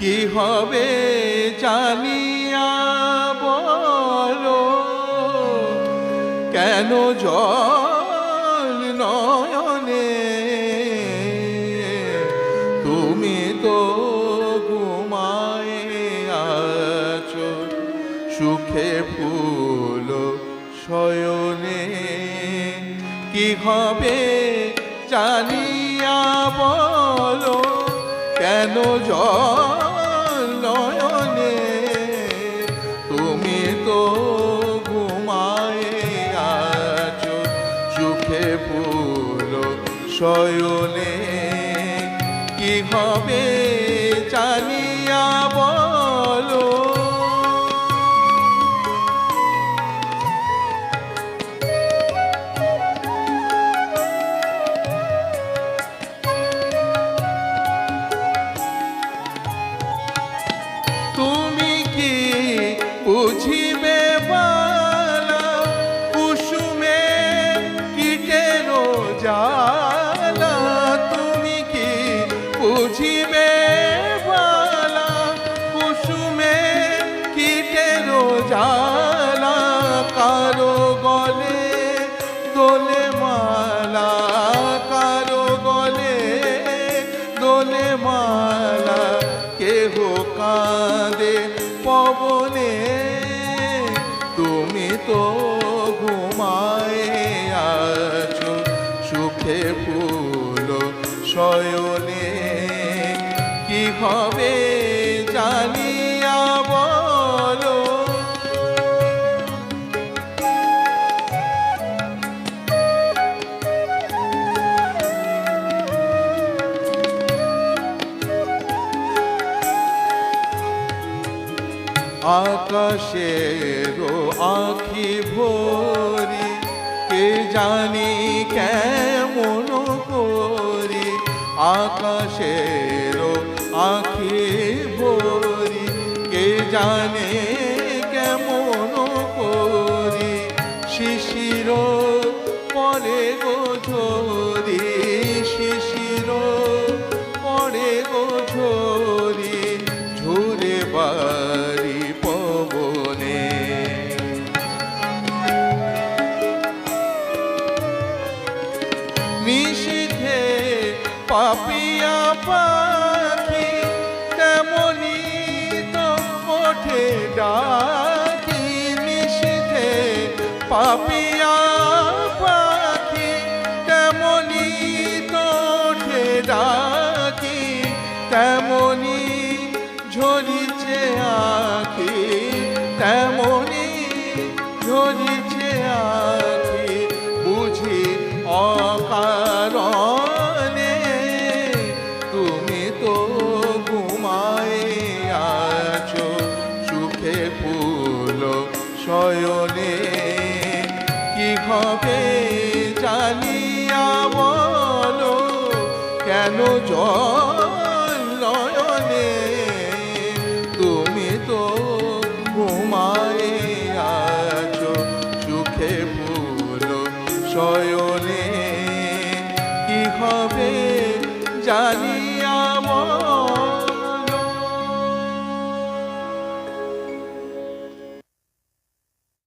কি হবে জানিয়া বলো। কেন জল নয়নে? তুমি তো ঘুমায় আছো, সুখে ফুল শয়নে। কি হবে জানিয়া বলো। কেন জয়নে তুমি তো ঘুমায় সুখে ফুল শয়নে কি হবে জানিয়া জালা কারও গলে, দোলে মালা কারও গলে, দোলে মালা কেহ কাঁদে পবনে। তুমি তো ঘুমায় আছো সুখে ফুল শয়নে, কি হবে আকাশের আখি ভরি কে জানি কেমন করি? আকাশের আখি ভরি কে জানে পাপিয়া পাখি তেমনি দম্পঠে ডাকি নিশিথে পাপিয়া পাখি তেমনি তোঠে ডাকি তেমনি নয়নে কীভাবে জানিয়া বলো? কেন জল নয়নে? তুমি তো ঘুমায় আছো, সুখে ভুলো শয়নে। কি হবে জানিয়া বলো?